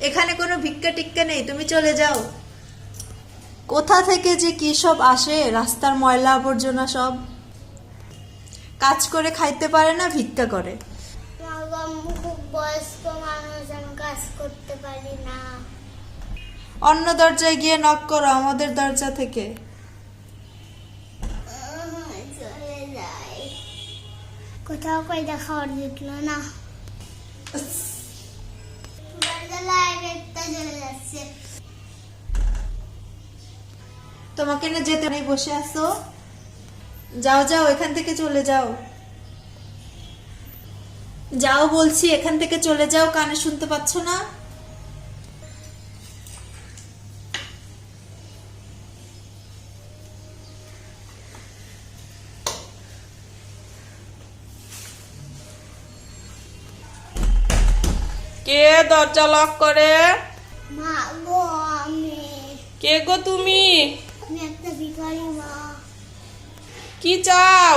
এখানে কোনো ভিক্ষা টিক্কা নেই তুমি চলে যাও। কোথা থেকে যে কি সব আসে রাস্তার ময়লা আবর্জনা সব? কাজ করে খাইতে পারে না ভিক্ষা করে? খুব বয়স্ক মানুষ আমি কাজ করতে পারি না। অন্য দরজায় গিয়ে নক করো আমাদের দরজা থেকে। উম, চলে যাই কোথাও খাওয়ার জুটলো না। চলে যাচ্ছে। তোমাকে না যেতে নেই বসে আসো যাও যাও এখান থেকে চলে যাও। যাও বলছি এখান থেকে চলে যাও কানে শুনতে পাচ্ছ না? কে দরজা লক করে? কে গো তুমি? আমি একটা ভিখারি মা। কি চাও?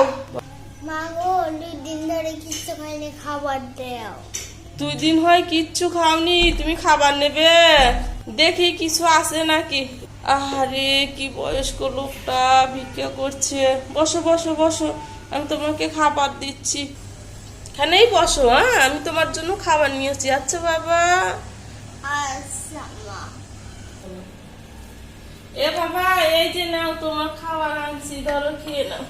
মা গো দুই দিন ধরে কিচ্ছু খাইনি খাবার দেও। দুই দিন হয় কিচ্ছু খাওনি তুমি খাবার নেবে? দেখি কিছু আছে নাকি। আরে কি বয়স্ক লোকটা ভিক্ষা করছে। বসো বসো বসো আমি তোমাকে খাবার দিচ্ছি। এখানেই বসো হ্যাঁ? আমি তোমার জন্য খাবার নিয়েছি আচ্ছা বাবা। এ বাবা, এই যে নাও, তোমার খাবার আনছি, ধরো, খেয়ে নাও।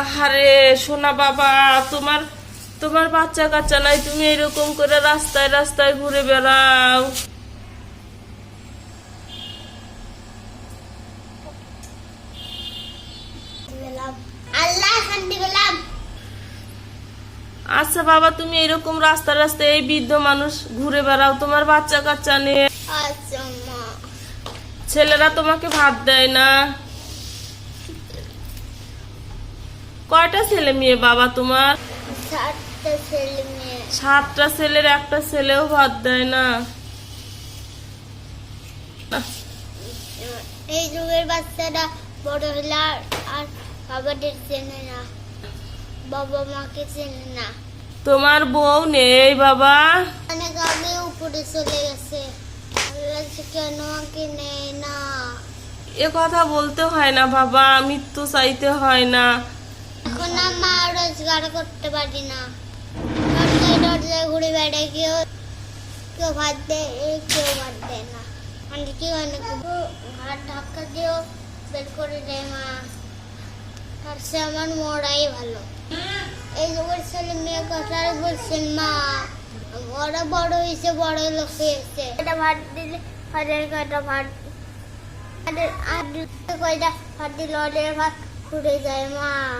আহারে, সোনা বাবা, তোমার তোমার বাচ্চা কাচ্চা নাই, তুমি এরকম করে রাস্তায় রাস্তায় ঘুরে বেড়াও। আচ্ছা বাবা তুমি এরকম রাস্তা রাস্তায় এই বৃদ্ধ মানুষ ঘুরে বেড়াও। তোমার বাচ্চা কাচ্চা নিয়ে আচ্ছা ছেলেরা তোমাকে ভাত দেয় না। কয়টা ছেলে মেয়ে বাবা তোমার? সাতটা ছেলের একটা ছেলেও ভাত দেয় না। এই যুগের বাচ্চারা বড় হলে আর- বাবাদের চেনে না। বাবা মাকে চেনে না। তোমার বউ নেই বাবা। অনেক আগে উপরে চলে গেছে। কেন আমাকে নেয় না? এ কথা বলতে হয় না বাবা মৃত্যু চাইতে হয় না। এখন মা রোজগার করতে পারি না। দরজায় দরজায় ঘুরে বেড়ায় কেউ কেউ ভাত দেয় কেউ ভাত দেয় না। মানে কি অনেক ঘাট ধাক্কা দিয়েও বের করে দেয় মা। তার সে আমার মরাই ভালো। ছেলে মেয়ে কথা আর বলছেন মা। ওরা বড় হয়েছে বড় লোক হয়েছে। এটা ভাত দিলে হাজার কয়টা ভাত? আর- কয়টা ভাত দিলে ওদের ভাত খুঁড়ে যায় মা।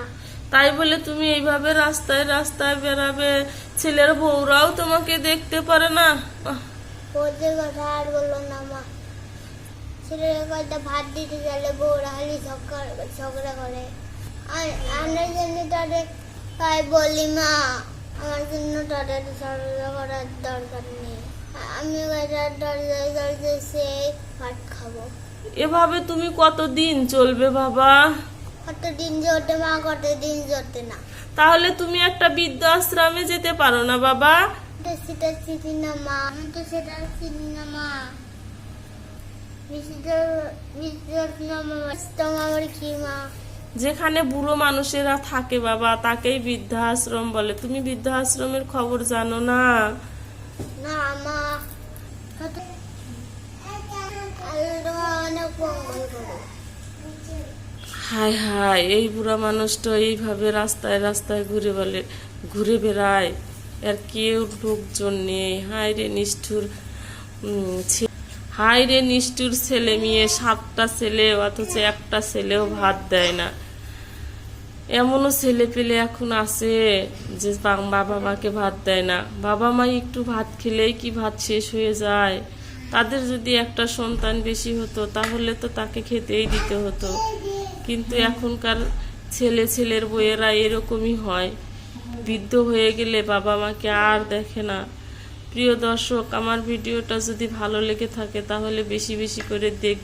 তাই বলে তুমি এইভাবে রাস্তায় রাস্তায় বেড়াবে। ছেলের বউরাও তোমাকে দেখতে পারে না। ওদের কথা আর বলল না মা। ছেলের কয়টা ভাত দিতে গেলে বউরা খালি ঝগড়া ঝগড়া করে। আর আমার জন্য তাদের তাই বলি মা আমার জন্য তাদের ঝগড়া করার দরকার নেই। আমি ওইটার দরজায় দরজায় সে ভাত খাব। এভাবে তুমি কতদিন চলবে বাবা? কত দিন জোটে মা কত দিন জোটে না। তাহলে তুমি একটা বৃদ্ধাশ্রমে যেতে পারো না বাবা? সেটা চিনি না মা। আমি তো সেটা চিনি না মা। আমার কি মা? যেখানে বুড়ো মানুষেরা থাকে বাবা তাকেই বৃদ্ধাশ্রম বলে। তুমি বৃদ্ধাশ্রমের খবর জানো না? হায় হায় এই বুড়া মানুষটা এইভাবে রাস্তায় রাস্তায় ঘুরে বলে ঘুরে বেড়ায়। আর কেউ লোকজন নেই। হায় রে নিষ্ঠুর হায় রে নিষ্ঠুর ছেলে মেয়ে। সাতটা ছেলে অথচ একটা ছেলেও ভাত দেয় না। এমনও ছেলে পেলে এখন আছে যে বাবা মাকে ভাত দেয় না। বাবা মা একটু ভাত খেলেই কি ভাত শেষ হয়ে যায়? তাদের যদি একটা সন্তান বেশি হতো, তাহলে তো তাকে খেতেই দিতে হতো। কিন্তু এখনকার ছেলে ছেলের বইয়েরা এরকমই হয়। বৃদ্ধ হয়ে গেলে বাবা মাকে আর দেখে না। প্রিয় দর্শক, আমার ভিডিওটা যদি ভালো লেগে থাকে, তাহলে বেশি বেশি করে দেখ